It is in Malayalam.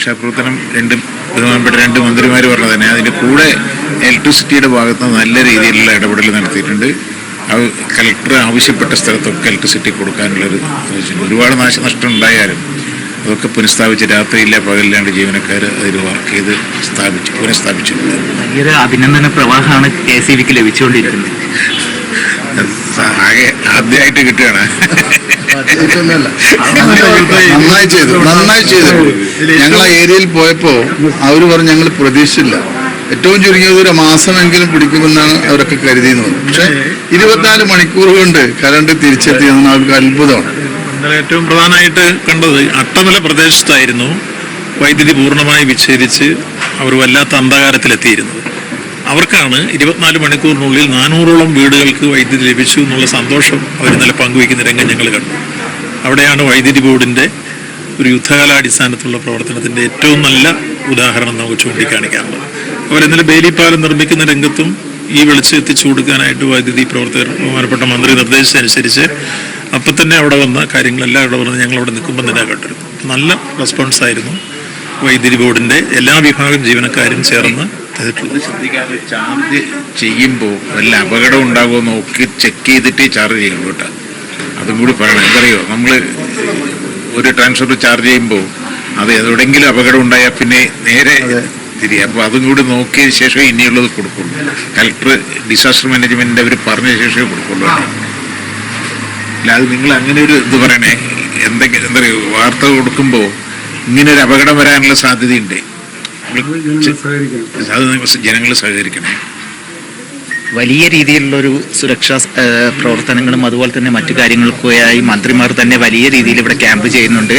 രക്ഷാപ്രവർത്തനം രണ്ടും ബഹുമാനപ്പെട്ട രണ്ട് മന്ത്രിമാർ പറഞ്ഞത് തന്നെ. അതിന്റെ കൂടെ ഇലക്ട്രിസിറ്റിയുടെ ഭാഗത്ത് നല്ല രീതിയിലുള്ള ഇടപെടൽ നടത്തിയിട്ടുണ്ട്. അത് കലക്ടർ ആവശ്യപ്പെട്ട സ്ഥലത്തൊക്കെ ഇലക്ട്രിസിറ്റി കൊടുക്കാനുള്ളൊരു. ഒരുപാട് നാശനഷ്ടം ഉണ്ടായാലും അതൊക്കെ പുനഃസ്ഥാപിച്ച് രാത്രിയില്ല പകലില്ലാണ്ട് ജീവനക്കാർ അതിൽ വർക്ക് ചെയ്ത് സ്ഥാപിച്ചു പുനഃസ്ഥാപിച്ചിട്ടുണ്ട്. ഭയങ്കര അഭിനന്ദന പ്രവാഹമാണ് കെ സി ബിക്ക് ലഭിച്ചുകൊണ്ടിരിക്കുന്നത്. ആദ്യമായിട്ട് കിട്ടുകയാണ്. നന്നായി ചെയ്തു. നന്നായി ചെയ്തു. ഞങ്ങൾ ആ ഏരിയയിൽ പോയപ്പോ അവർ പറഞ്ഞു ഞങ്ങൾ പ്രതീക്ഷിച്ചില്ല. ഏറ്റവും ചുരുങ്ങിയത് ഒരു മാസമെങ്കിലും പിടിക്കുമെന്നാണ് അവരൊക്കെ കരുതിയിരുന്നത് പക്ഷെ ഇരുപത്തിനാല് മണിക്കൂർ കൊണ്ട് കറണ്ട് തിരിച്ചെത്തിയെന്ന് അവർക്ക് അത്ഭുതമാണ്. ഏറ്റവും പ്രധാനമായിട്ട് കണ്ടത് അട്ടമല പ്രദേശത്തായിരുന്നു വൈദ്യുതി പൂർണമായി വിച്ഛേദിച്ച് അവർ വല്ലാത്ത അന്ധകാരത്തിലെത്തിയിരുന്നത് അവർക്കാണ് ഇരുപത്തിനാല് മണിക്കൂറിനുള്ളിൽ നാനൂറോളം വീടുകൾക്ക് വൈദ്യുതി ലഭിച്ചു എന്നുള്ള സന്തോഷം അവർ ഇന്നലെ പങ്കുവയ്ക്കുന്ന രംഗം ഞങ്ങൾ കണ്ടു. അവിടെയാണ് വൈദ്യുതി ബോർഡിന്റെ ഒരു യുദ്ധകാലാടിസ്ഥാനത്തിലുള്ള പ്രവർത്തനത്തിന്റെ ഏറ്റവും നല്ല ഉദാഹരണം നമുക്ക് ചൂണ്ടിക്കാണിക്കാറുള്ളത് ഇന്നലെ ബേലിപ്പാലം നിർമ്മിക്കുന്ന രംഗത്തും ഈ വെളിച്ചം എത്തിച്ചു കൊടുക്കാനായിട്ട് വൈദ്യുതി പ്രവർത്തകർ ബഹുമാനപ്പെട്ട മന്ത്രി നിർദ്ദേശിച്ചനുസരിച്ച് അപ്പം തന്നെ അവിടെ വന്ന കാര്യങ്ങളെല്ലാം അവിടെ വന്ന് ഞങ്ങൾ അവിടെ നിൽക്കുമ്പോൾ തന്നെ കണ്ടിരുന്നു. നല്ല റെസ്പോൺസ് ആയിരുന്നു വൈദ്യുതി ബോർഡിന്റെ എല്ലാ വിഭാഗം ജീവനക്കാരും ചേർന്ന് ശ്രദ്ധിക്കാതെ ചാർജ് ചെയ്യുമ്പോൾ വല്ല അപകടം ഉണ്ടാകുമോ നോക്കി ചെക്ക് ചെയ്തിട്ട് ചാർജ് ചെയ്യണം കേട്ടോ. അതും കൂടി പറയണം. എന്തറിയോ? നമ്മൾ ഒരു ട്രാൻസ്ഫർ ചാർജ് ചെയ്യുമ്പോൾ അത് എവിടെയെങ്കിലും അപകടം ഉണ്ടായാൽ പിന്നെ നേരെ തിരികെ അപ്പോൾ അതും കൂടി നോക്കിയ ശേഷമേ ഇനിയുള്ളത് കൊടുക്കുള്ളൂ. കലക്ടർ ഡിസാസ്റ്റർ മാനേജ്മെന്റിന്റെ അവർ പറഞ്ഞ ശേഷമേ കൊടുക്കുള്ളൂ അല്ലാതെ അല്ല അത് നിങ്ങൾ അങ്ങനെ ഒരു ഇത് പറയണേ. എന്തെങ്കിലും എന്താ പറയുക വാർത്ത കൊടുക്കുമ്പോൾ ഇങ്ങനെ ഒരു അപകടം വരാനുള്ള സാധ്യതയുണ്ട്. ജനങ്ങൾ സഹകരിക്കണം. വലിയ രീതിയിലുള്ള ഒരു സുരക്ഷാ പ്രവർത്തനങ്ങളും അതുപോലെ തന്നെ മറ്റു കാര്യങ്ങൾക്കായി മന്ത്രിമാർ തന്നെ വലിയ രീതിയിൽ ഇവിടെ ക്യാമ്പ് ചെയ്യുന്നുണ്ട്.